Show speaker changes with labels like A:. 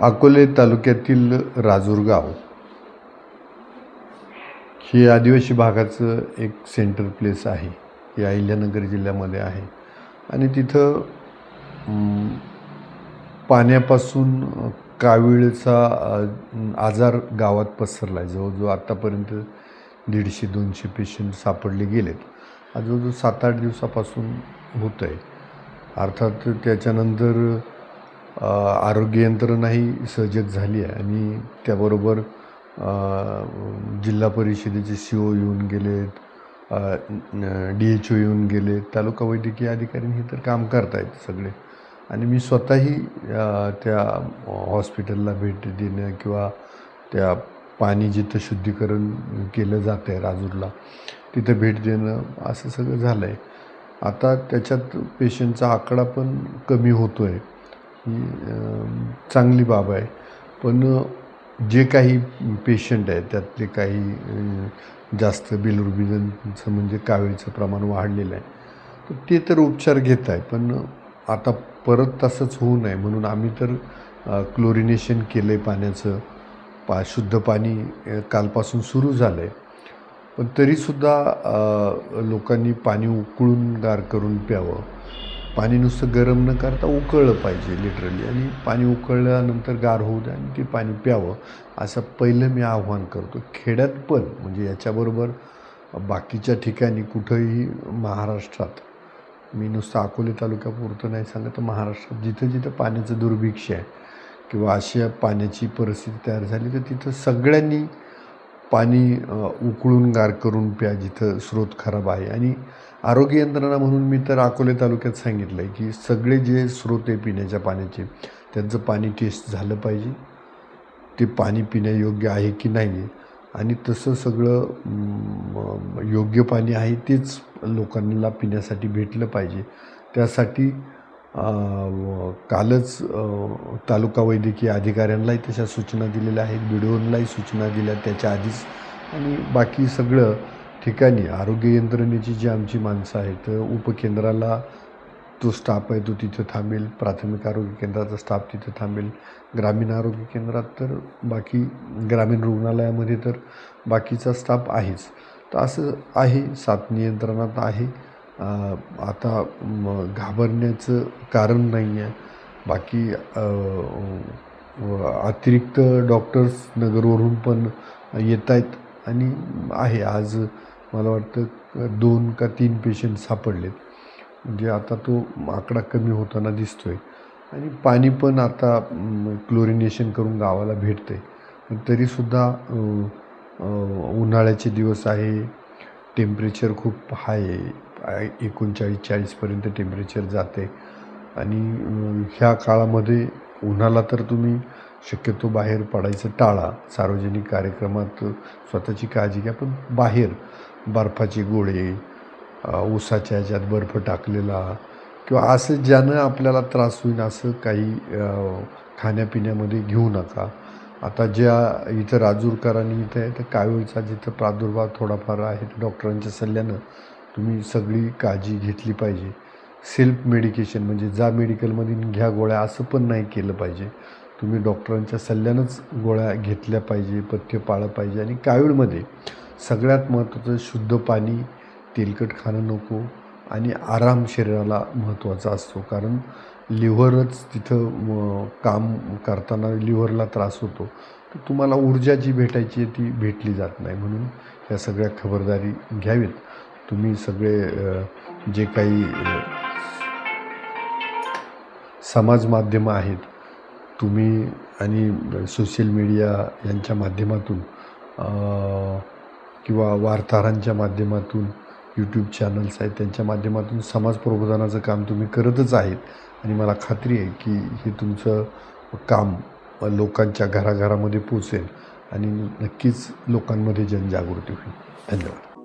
A: अकोले तालुक्यातील राजूरगाव हे आदिवासी भागाचं एक सेंटर प्लेस आहे. हे अहिल्यानगर जिल्ह्यामध्ये आहे. आणि तिथं पाण्यापासून कावीळचा आजार गावात पसरला आहे जवळजवळ आत्तापर्यंत दीडशे दोनशे पेशंट सापडले गेलेत. आज जवळजवळ सात आठ दिवसापासून होत आहे अर्थात त्याच्यानंतर आरोग्य यंत्रणाही सजग झाली आहे आणि त्याबरोबर जिल्हा परिषदेचे सी ओ येऊन गेलेत डी एच ओ येऊन गेले तालुका वैद्यकीय अधिकारी हे तर काम करतायत सगळे. आणि मी स्वतःही त्या हॉस्पिटलला भेट देणं किंवा त्या पाणी जिथं शुद्धीकरण केलं जातं आहे राजूरला तिथं भेट देणं असं सगळं झालं आहे आता त्याच्यात पेशंटचा आकडा पण कमी होतो आहे ही चांगली बाब आहे. पण जे काही पेशंट आहेत त्यातले काही जास्त बिलरुबिजनचं म्हणजे कावीळचं प्रमाण वाढलेलं आहे. तर ते तर उपचार घेत आहे पण आता परत तसंच होऊ नये. म्हणून आम्ही तर क्लोरिनेशन केलं आहे पाण्याचं. पा शुद्ध पाणी कालपासून सुरू झालं आहे पण तरीसुद्धा लोकांनी पाणी उकळून गार करून प्यावं. पाणी नुसतं गरम न करता उकळलं पाहिजे लिटरली आणि पाणी उकळल्यानंतर गार होऊ द्या आणि ते पाणी प्यावं असं पहिलं मी आव्हान करतो. खेड्यात पण म्हणजे याच्याबरोबर बाकीच्या ठिकाणी कुठंही महाराष्ट्रात मी नुसतं अकोले तालुक्यापुरतं नाही सांगत तर महाराष्ट्रात जिथं जिथं पाण्याचं दुर्भिक्ष आहे किंवा अशा पाण्याची परिस्थिती तयार झाली तर तिथं सगळ्यांनी पाणी उकळून गार करून प्या जिथं स्रोत खराब आहे. आणि आरोग्य यंत्रणा म्हणून मी तर अकोले तालुक्यात सांगितलं आहे की सगळे जे स्रोत आहे पिण्याच्या पाण्याचे त्यांचं पाणी टेस्ट झालं पाहिजे. ते पाणी पिण्यायोग्य आहे की नाही आहे आणि तसं सगळं योग्य पाणी आहे तेच लोकांना पिण्यासाठी भेटलं पाहिजे. त्यासाठी कालच तालुका वैद्यकीय अधिकाऱ्यांनाही तशा सूचना दिलेल्या आहेत. बी डी ओनलाही सूचना दिल्या त्याच्या आधीच आणि बाकी सगळं ठिकाणी आरोग्य यंत्रणेची जी आमची माणसं आहेत उपकेंद्राला तो स्टाफ आहे तो तिथं थांबेल. प्राथमिक आरोग्य केंद्राचा स्टाफ तिथं थांबेल. ग्रामीण आरोग्य केंद्रात तर बाकी ग्रामीण रुग्णालयामध्ये तर बाकीचा स्टाफ आहेच. तर असं आहे साथ नियंत्रणात आहे. आता घाबरण्याचं कारण नाही आहे बाकी अतिरिक्त डॉक्टर्स नगरवरून पण येत आहेत आणि आहे. आज मला वाटतं दोन का तीन पेशंट सापडलेत. म्हणजे आता तो आकडा कमी होताना दिसतो आहे आणि पाणी पण आता क्लोरिनेशन करून गावाला भेटतं आहे तरीसुद्धा उन्हाळ्याचे दिवस आहे. टेम्परेचर खूप हाय आहे. एकोणचाळीस चाळीसपर्यंत टेम्परेचर जाते. आणि ह्या काळामध्ये उन्हाला तर तुम्ही शक्यतो बाहेर पडायचं टाळा. सार्वजनिक कार्यक्रमात स्वतःची काळजी घ्या पण बाहेर बर्फाचे गोळे ऊसाच्या ह्याच्यात बर्फ टाकलेला किंवा असं ज्यानं आपल्याला त्रास होईल असं काही खाण्यापिण्यामध्ये घेऊ नका. आता ज्या इथं राजूरकरांनी इथं आहे तर कावीळचा जिथं प्रादुर्भाव थोडाफार आहे डॉक्टरांच्या सल्ल्यानं तुम्ही सगळी काळजी घेतली पाहिजे. सेल्फ मेडिकेशन म्हणजे जा मेडिकलमधून घ्या गोळ्या असं पण नाही केलं पाहिजे. तुम्ही डॉक्टरांच्या सल्ल्यानंच गोळ्या घेतल्या पाहिजे पथ्य पाळलं पाहिजे आणि कावीळमध्ये सगळ्यात महत्त्वाचं शुद्ध पाणी तेलकट खाणं नको आणि आराम शरीराला महत्त्वाचा असतो. कारण लिव्हरच तिथं काम करताना लिव्हरला त्रास होतो. तर तुम्हाला ऊर्जा जी भेटायची आहे ती भेटली जात नाही. म्हणून ह्या सगळ्या खबरदारी घ्यावीत. तुम्ही सगळे जे काही समाज माध्यमं आहेत तुम्ही आणि सोशल मीडिया यांच्या माध्यमातून किंवा वार्ताहरांच्या माध्यमातून यूट्यूब चॅनल्स आहेत त्यांच्या माध्यमातून समाज प्रबोधनाचं काम तुम्ही करतच आहेत. आणि मला खात्री आहे की हे तुमचं काम लोकांच्या घराघरामध्ये पोचेल आणि नक्कीच लोकांमध्ये जनजागृती होईल. धन्यवाद.